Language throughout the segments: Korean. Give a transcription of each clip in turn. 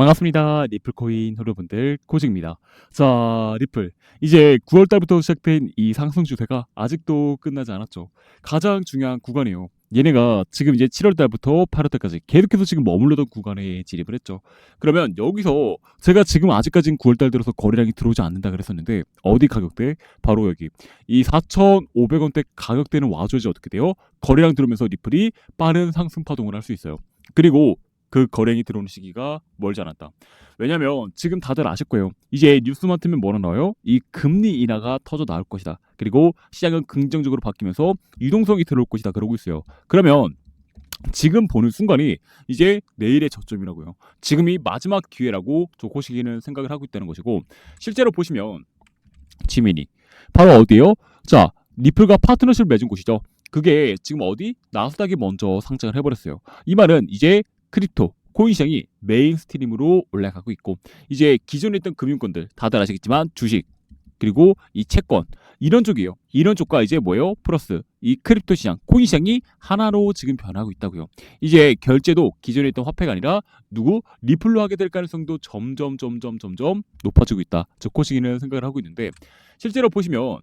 반갑습니다. 리플코인 여러분들 코직입니다. 자, 리플. 이제 9월 달부터 시작된 이 상승 추세가 아직도 끝나지 않았죠. 가장 중요한 구간이에요. 얘네가 지금 이제 7월 달부터 8월 달까지 계속해서 지금 머물러던 구간에 진입을 했죠. 그러면 여기서 제가 지금 아직까지는 9월 달 들어서 거래량이 들어오지 않는다 그랬었는데 어디 가격대? 바로 여기 이 4,500원대 가격대는 와줘야지 어떻게 돼요? 거래량 들어오면서 리플이 빠른 상승 파동을 할 수 있어요. 그리고 그 거래량이 들어오는 시기가 멀지 않았다. 왜냐면 지금 다들 아실 거예요. 이제 뉴스만 틀면 뭐라 나와요? 이 금리 인하가 터져 나올 것이다. 그리고 시장은 긍정적으로 바뀌면서 유동성이 들어올 것이다. 그러고 있어요. 그러면 지금 보는 순간이 이제 내일의 저점이라고요. 지금이 마지막 기회라고 조코시기는 생각을 하고 있다는 것이고 실제로 보시면 지민이 바로 어디요? 자 리플과 파트너십을 맺은 곳이죠. 그게 지금 어디? 나스닥이 먼저 상장을 해버렸어요. 이 말은 이제 크립토, 코인 시장이 메인 스트림으로 올라가고 있고 이제 기존에 있던 금융권들 다들 아시겠지만 주식 그리고 이 채권 이런 쪽이에요. 이런 쪽과 이제 뭐예요? 플러스 이 크립토 시장, 코인 시장이 하나로 지금 변하고 있다고요. 이제 결제도 기존에 있던 화폐가 아니라 누구 리플로 하게 될 가능성도 점점 점점 점점 높아지고 있다. 저 코시기는 생각을 하고 있는데 실제로 보시면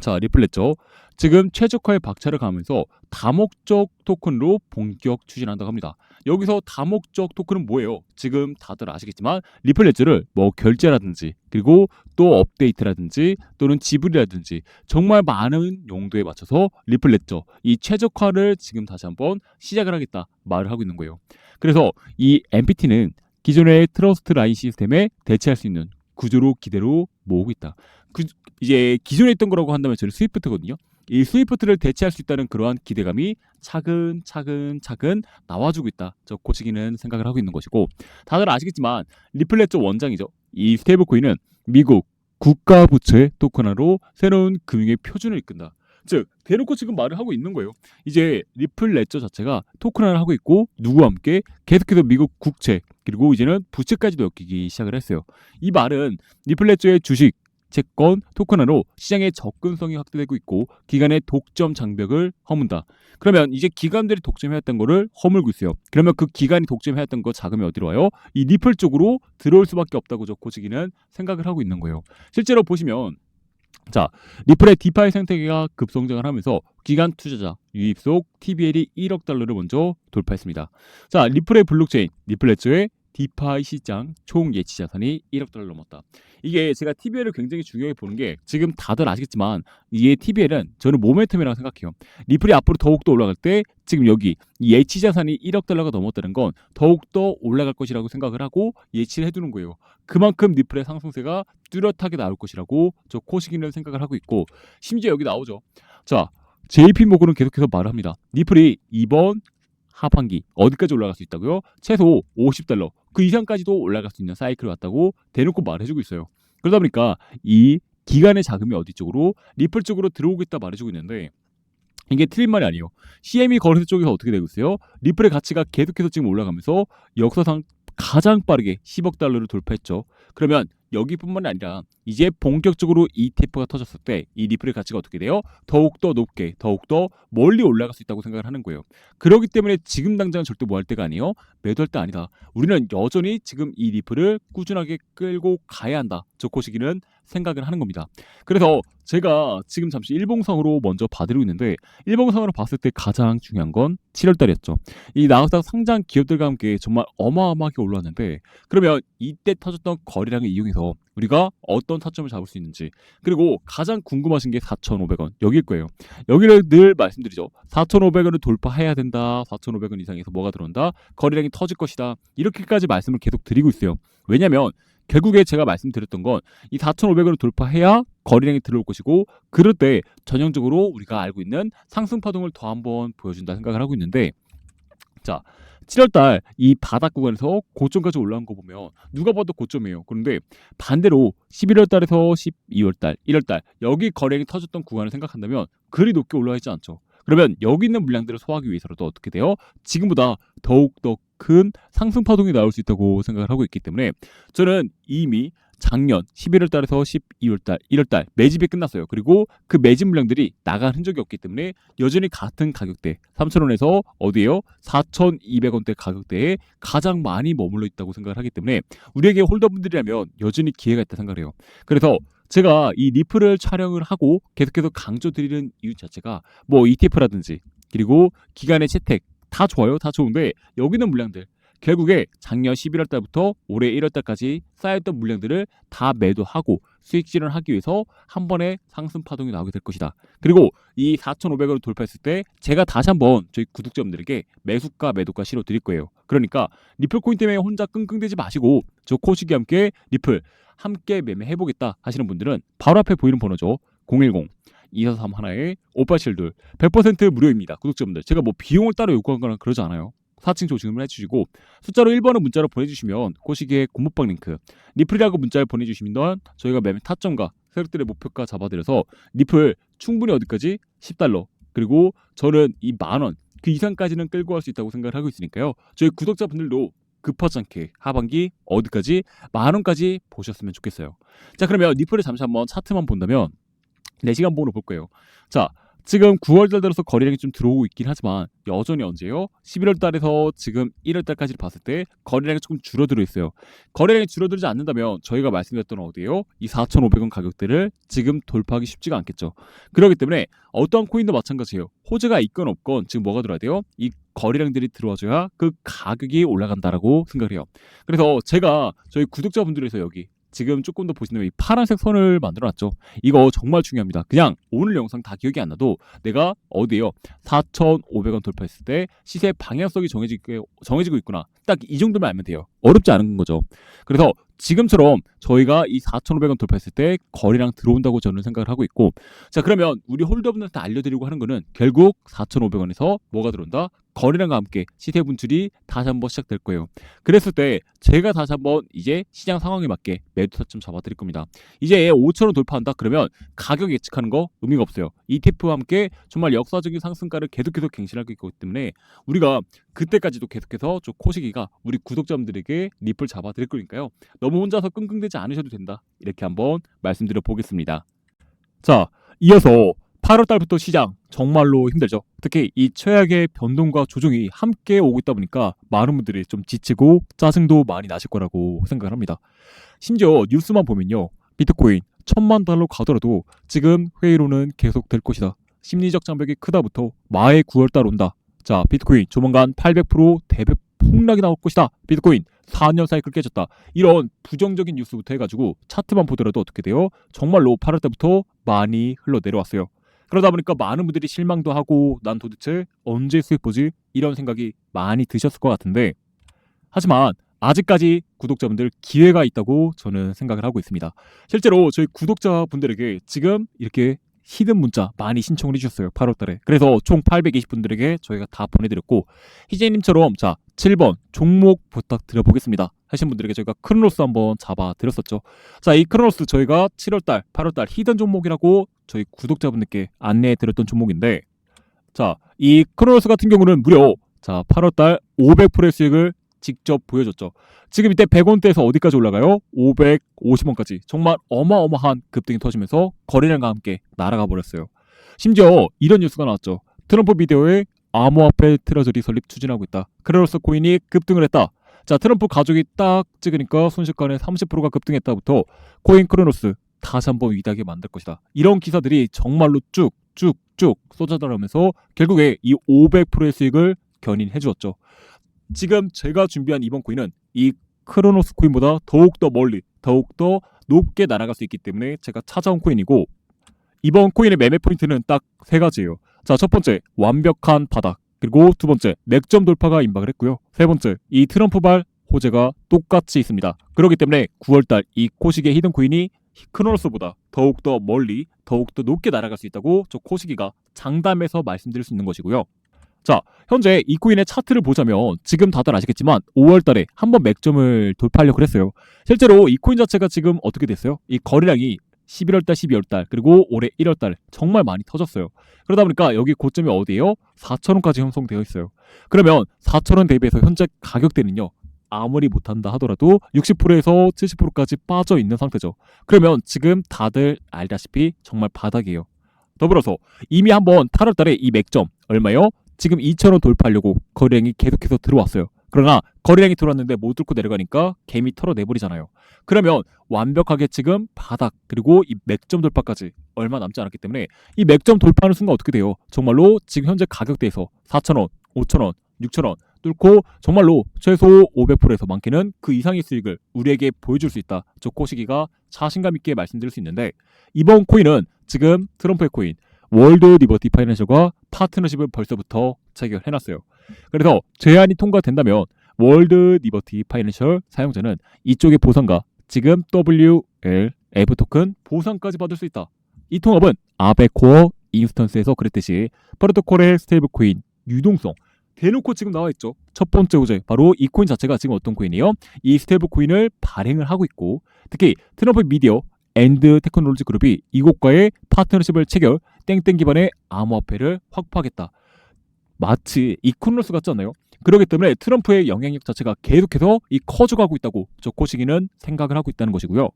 자 리플렛죠. 지금 최적화의 박차를 가면서 다목적 토큰으로 본격 추진한다고 합니다. 여기서 다목적 토큰은 뭐예요? 지금 다들 아시겠지만 리플렛즈를 뭐 결제라든지 그리고 또 업데이트라든지 또는 지불이라든지 정말 많은 용도에 맞춰서 리플렛저 이 최적화를 지금 다시 한번 시작을 하겠다 말을 하고 있는 거예요. 그래서 이 MPT는 기존의 트러스트 라인 시스템에 대체할 수 있는 구조로 기대로 모으고 있다. 그 이제 기존에 있던 거라고 한다면 저는 스위프트거든요. 이 스위프트를 대체할 수 있다는 그러한 기대감이 차근차근 차근 나와주고 있다. 저 고치기는 생각을 하고 있는 것이고 다들 아시겠지만 리플렛저 원장이죠. 이 스테이블 코인은 미국 국가 부채 토큰 화로 새로운 금융의 표준을 이끈다. 즉 대놓고 지금 말을 하고 있는 거예요. 이제 리플 레저 자체가 토큰화를 하고 있고 누구와 함께 계속해서 미국 국채 그리고 이제는 부채까지도 엮이기 시작을 했어요. 이 말은 리플 레저의 주식 채권, 토큰화로 시장의 접근성이 확대되고 있고 기관의 독점 장벽을 허문다. 그러면 이제 기관들이 독점해왔던 거를 허물고 있어요. 그러면 그 기관이 독점해왔던 거 자금이 어디로 와요? 이 리플 쪽으로 들어올 수밖에 없다고 저 고지기는 생각을 하고 있는 거예요. 실제로 보시면 자, 리플의 디파이 생태계가 급성장을 하면서 기관 투자자 유입 속 TBL이 1억 달러를 먼저 돌파했습니다. 자, 리플의 블록체인, 리플레츠의 디파이 시장 총 예치 자산이 1억 달러 넘었다. 이게 제가 TBL을 굉장히 중요하게 보는 게 지금 다들 아시겠지만 이게 TBL은 저는 모멘텀이라고 생각해요. 리플이 앞으로 더욱더 올라갈 때 지금 여기 이 예치 자산이 1억 달러가 넘었다는 건 더욱더 올라갈 것이라고 생각을 하고 예치를 해두는 거예요. 그만큼 리플의 상승세가 뚜렷하게 나올 것이라고 저 코시기는 생각을 하고 있고 심지어 여기 나오죠. 자, JP 모건은 계속해서 말을 합니다. 리플이 이번 하반기 어디까지 올라갈 수 있다고요? 최소 50달러 그 이상까지도 올라갈 수 있는 사이클을 왔다고 대놓고 말해주고 있어요. 그러다 보니까 이 기간의 자금이 어디 쪽으로 리플 쪽으로 들어오고 있다 말해주고 있는데 이게 틀린 말이 아니에요. CME 거래소 쪽에서 어떻게 되고 있어요? 리플의 가치가 계속해서 지금 올라가면서 역사상 가장 빠르게 10억 달러를 돌파했죠. 그러면 여기뿐만 아니라 이제 본격적으로 ETF가 터졌을 때 이 리플의 가치가 어떻게 돼요? 더욱더 높게, 더욱더 멀리 올라갈 수 있다고 생각을 하는 거예요. 그렇기 때문에 지금 당장은 절대 뭐 할 때가 아니에요. 매도할 때 아니다. 우리는 여전히 지금 이 리플을 꾸준하게 끌고 가야 한다. 저 코시기는 생각을 하는 겁니다. 그래서 제가 지금 잠시 일봉상으로 먼저 봐드리고 있는데 일봉상으로 봤을 때 가장 중요한 건 7월 달이었죠. 이 나스닥 상장 기업들과 함께 정말 어마어마하게 올랐는데 그러면 이때 터졌던 거래량을 이용해서 우리가 어떤 타점을 잡을 수 있는지 그리고 가장 궁금하신 게 4,500원 여기일 거예요. 여기를 늘 말씀드리죠. 4,500원을 돌파해야 된다. 4,500원 이상에서 뭐가 들어온다. 거래량이 터질 것이다. 이렇게까지 말씀을 계속 드리고 있어요. 왜냐하면 결국에 제가 말씀드렸던 건 이 4,500원을 돌파해야 거래량이 들어올 것이고 그럴 때 전형적으로 우리가 알고 있는 상승 파동을 더 한번 보여준다 생각을 하고 있는데 자 7월달 이 바닥 구간에서 고점까지 올라온 거 보면 누가 봐도 고점이에요. 그런데 반대로 11월달에서 12월달, 1월달 여기 거래량이 터졌던 구간을 생각한다면 그리 높게 올라와 있지 않죠. 그러면 여기 있는 물량들을 소화하기 위해서라도 어떻게 돼요? 지금보다 더욱 더 큰 상승 파동이 나올 수 있다고 생각을 하고 있기 때문에 저는 이미 작년 11월 달에서 12월 달, 1월 달 매집이 끝났어요. 그리고 그 매집 물량들이 나간 흔적이 없기 때문에 여전히 같은 가격대 3,000원에서 어디에요? 4,200원대 가격대에 가장 많이 머물러 있다고 생각을 하기 때문에 우리에게 홀더분들이라면 여전히 기회가 있다 생각을 해요. 그래서 제가 이 리플을 촬영을 하고 계속해서 강조드리는 이유 자체가 뭐 ETF라든지 그리고 기간의 채택 다 좋아요. 다 좋은데 여기는 물량들 결국에 작년 11월 달부터 올해 1월 달까지 쌓였던 물량들을 다 매도하고 수익 실현하기 위해서 한 번에 상승 파동이 나오게 될 것이다. 그리고 이 4,500원을 돌파했을 때 제가 다시 한번 저희 구독자분들에게 매수가 매도가 실어 드릴 거예요. 그러니까 리플 코인 때문에 혼자 끙끙대지 마시고 저 코식이 함께 리플 함께 매매해 보겠다 하시는 분들은 바로 앞에 보이는 번호죠. 010 243 하나에 오빠실들 100% 무료입니다. 구독자분들 제가 뭐 비용을 따로 요구한 거나 그러지 않아요. 사칭 조증을 해주시고 숫자로 1번을 문자로 보내주시면 코시기의 공모방 링크 리플이라고 문자를 보내주시면 저희가 매매 타점과 세력들의 목표가 잡아드려서 리플 충분히 어디까지 10달러 그리고 저는 이 만원 그 이상까지는 끌고 갈 수 있다고 생각을 하고 있으니까요. 저희 구독자분들도 급하지 않게 하반기 어디까지 만 원까지 보셨으면 좋겠어요. 자 그러면 리플을 잠시 한번 차트만 본다면 4시간 번호 볼 거예요. 자 지금 9월 달 들어서 거래량이 좀 들어오고 있긴 하지만 여전히 언제요? 11월 달에서 지금 1월 달까지를 봤을 때 거래량이 조금 줄어들어 있어요. 거래량이 줄어들지 않는다면 저희가 말씀드렸던 어디에요? 이 4,500원 가격대를 지금 돌파하기 쉽지가 않겠죠. 그렇기 때문에 어떠한 코인도 마찬가지예요. 호재가 있건 없건 지금 뭐가 들어야 돼요? 이 거래량들이 들어와줘야 그 가격이 올라간다라고 생각을 해요. 그래서 제가 저희 구독자분들에서 여기 지금 조금 더 보시면 이 파란색 선을 만들어 놨죠. 이거 정말 중요합니다. 그냥 오늘 영상 다 기억이 안 나도 내가 어디에요? 4,500원 돌파했을 때 시세 방향성이 정해지고, 정해지고 있구나. 딱 이 정도만 알면 돼요. 어렵지 않은 거죠. 그래서 지금처럼 저희가 이 4,500원 돌파했을 때 거래량 들어온다고 저는 생각을 하고 있고 자 그러면 우리 홀더분들한테 알려드리고 하는 거는 결국 4,500원에서 뭐가 들어온다? 거래량과 함께 시세 분출이 다시 한번 시작될 거예요. 그랬을 때 제가 다시 한번 이제 시장 상황에 맞게 매도 타점 잡아드릴 겁니다. 이제 5,000원 돌파한다 그러면 가격 예측하는 거 의미가 없어요. ETF와 함께 정말 역사적인 상승가를 계속해서 갱신할 거기 때문에 우리가 그때까지도 계속해서 저 코시기가 우리 구독자분들에게 립을 잡아드릴 거니까요. 너무 혼자서 끙끙대지 않으셔도 된다. 이렇게 한번 말씀드려 보겠습니다. 자, 이어서 8월 달부터 시장 정말로 힘들죠. 특히 이 최악의 변동과 조정이 함께 오고 있다 보니까 많은 분들이 좀 지치고 짜증도 많이 나실 거라고 생각을 합니다. 심지어 뉴스만 보면요. 비트코인 천만 달러 가더라도 지금 회의로는 계속 될 것이다. 심리적 장벽이 크다부터 마의 9월 달 온다. 자, 비트코인 조만간 800% 대백 폭락이 나올 것이다. 비트코인 4년 사이클 깨졌다. 이런 부정적인 뉴스부터 해가지고 차트만 보더라도 어떻게 돼요? 정말로 8월 때부터 많이 흘러 내려왔어요. 그러다 보니까 많은 분들이 실망도 하고 난 도대체 언제 수익 보지? 이런 생각이 많이 드셨을 것 같은데 하지만 아직까지 구독자분들 기회가 있다고 저는 생각을 하고 있습니다. 실제로 저희 구독자분들에게 지금 이렇게 히든 문자 많이 신청을 해주셨어요. 8월 달에. 그래서 총 820분들에게 저희가 다 보내드렸고 희재님처럼 자 7번 종목 부탁드려보겠습니다. 하신 분들에게 저희가 크로노스 한번 잡아드렸었죠. 자 이 크로노스 저희가 7월 달, 8월 달 히든 종목이라고 저희 구독자분들께 안내해 드렸던 종목인데 자 이 크로노스 같은 경우는 무려 자 8월달 500%의 수익을 직접 보여줬죠. 지금 이때 100원대에서 어디까지 올라가요? 550원까지. 정말 어마어마한 급등이 터지면서 거래량과 함께 날아가 버렸어요. 심지어 이런 뉴스가 나왔죠. 트럼프 비디오에 암호화폐 트레저리 설립 추진하고 있다. 크레로스 코인이 급등을 했다. 자, 트럼프 가족이 딱 찍으니까 순식간에 30%가 급등했다부터 코인 크로노스 다시 한번 위대하게 만들 것이다. 이런 기사들이 정말로 쭉쭉쭉 쏟아져나오면서 결국에 이 500%의 수익을 견인해 주었죠. 지금 제가 준비한 이번 코인은 이 크로노스 코인보다 더욱 더 멀리, 더욱 더 높게 날아갈 수 있기 때문에 제가 찾아온 코인이고 이번 코인의 매매 포인트는 딱 세 가지예요. 자, 첫 번째 완벽한 바닥, 그리고 두 번째 맥점 돌파가 임박을 했고요. 세 번째 이 트럼프발 호재가 똑같이 있습니다. 그렇기 때문에 9월달 이 코식의 히든 코인이 크로노스보다 더욱 더 멀리, 더욱 더 높게 날아갈 수 있다고 저 코시기가 장담해서 말씀드릴 수 있는 것이고요. 자, 현재 이 코인의 차트를 보자면 지금 다들 아시겠지만 5월 달에 한번 맥점을 돌파하려고 그랬어요. 실제로 이 코인 자체가 지금 어떻게 됐어요? 이 거래량이 11월 달, 12월 달 그리고 올해 1월 달 정말 많이 터졌어요. 그러다 보니까 여기 고점이 어디예요? 4,000원까지 형성되어 있어요. 그러면 4,000원 대비해서 현재 가격대는요. 아무리 못한다 하더라도 60%에서 70%까지 빠져 있는 상태죠. 그러면 지금 다들 알다시피 정말 바닥이에요. 더불어서 이미 한번 8월달에 이 맥점 얼마요? 지금 2,000원 돌파하려고 거래량이 계속해서 들어왔어요. 그러나 거래량이 들어왔는데 못 뚫고 내려가니까 개미 털어내버리잖아요. 그러면 완벽하게 지금 바닥 그리고 이 맥점 돌파까지 얼마 남지 않았기 때문에 이 맥점 돌파하는 순간 어떻게 돼요? 정말로 지금 현재 가격대에서 4,000원, 5,000원, 6,000원 뚫고 정말로 최소 500%에서 많게는 그 이상의 수익을 우리에게 보여줄 수 있다. 저 코시기가 자신감 있게 말씀드릴 수 있는데 이번 코인은 지금 트럼프의 코인 월드 리버티 파이낸셜과 파트너십을 벌써부터 체결해놨어요. 그래서 제안이 통과된다면 월드 리버티 파이낸셜 사용자는 이쪽의 보상과 지금 WL F 토큰 보상까지 받을 수 있다. 이 통합은 아베코어 인스턴스에서 그랬듯이 프로토콜의 스테이블 코인 유동성 대놓고 지금 나와 있죠. 첫 번째 호재 바로 이 코인 자체가 지금 어떤 코인이에요? 이 스테이블 코인을 발행을 하고 있고 특히 트럼프 미디어 앤드 테크놀로지 그룹이 이곳과의 파트너십을 체결 땡땡 기반의 암호화폐를 확보하겠다. 마치 이코노스 같지 않나요? 그렇기 때문에 트럼프의 영향력 자체가 계속해서 이 커져가고 있다고 조코시기는 생각을 하고 있다는 것이고요.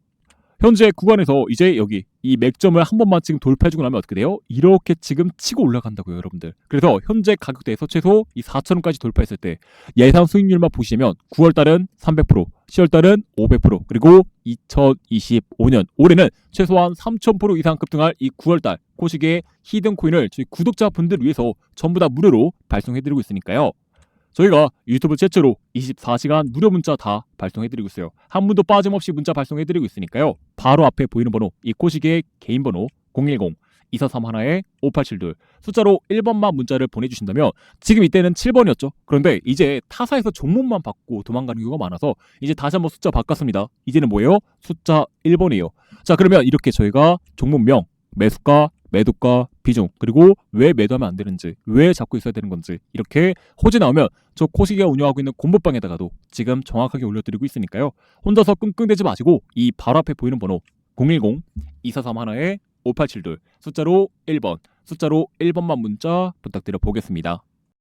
현재 구간에서 이제 여기 이 맥점을 한 번만 지금 돌파해주고 나면 어떻게 돼요? 이렇게 지금 치고 올라간다고요, 여러분들. 그래서 현재 가격대에서 최소 이 4,000원까지 돌파했을 때 예상 수익률만 보시면 9월달은 300%, 10월달은 500%, 그리고 2025년 올해는 최소한 3,000% 이상 급등할 이 9월달 코시기의 히든 코인을 저희 구독자분들 위해서 전부 다 무료로 발송해드리고 있으니까요. 저희가 유튜브 최초로 24시간 무료 문자 다 발송해드리고 있어요. 한 분도 빠짐없이 문자 발송해드리고 있으니까요. 바로 앞에 보이는 번호, 이 코시기의 개인 번호 010 2431에 5872 숫자로 1번만 문자를 보내주신다면 지금 이때는 7번이었죠. 그런데 이제 타사에서 종목만 받고 도망가는 경우가 많아서 이제 다시 한번 숫자 바꿨습니다. 이제는 뭐예요? 숫자 1번이에요. 자 그러면 이렇게 저희가 종목명, 매수가, 매도가, 비중 그리고 왜 매도하면 안 되는지 왜 잡고 있어야 되는 건지 이렇게 호재 나오면 저 코시기가 운영하고 있는 공부방에다가도 지금 정확하게 올려드리고 있으니까요. 혼자서 끙끙대지 마시고 이 바로 앞에 보이는 번호 010 2431에 5872 숫자로 1번 숫자로 1번만 문자 부탁드려 보겠습니다.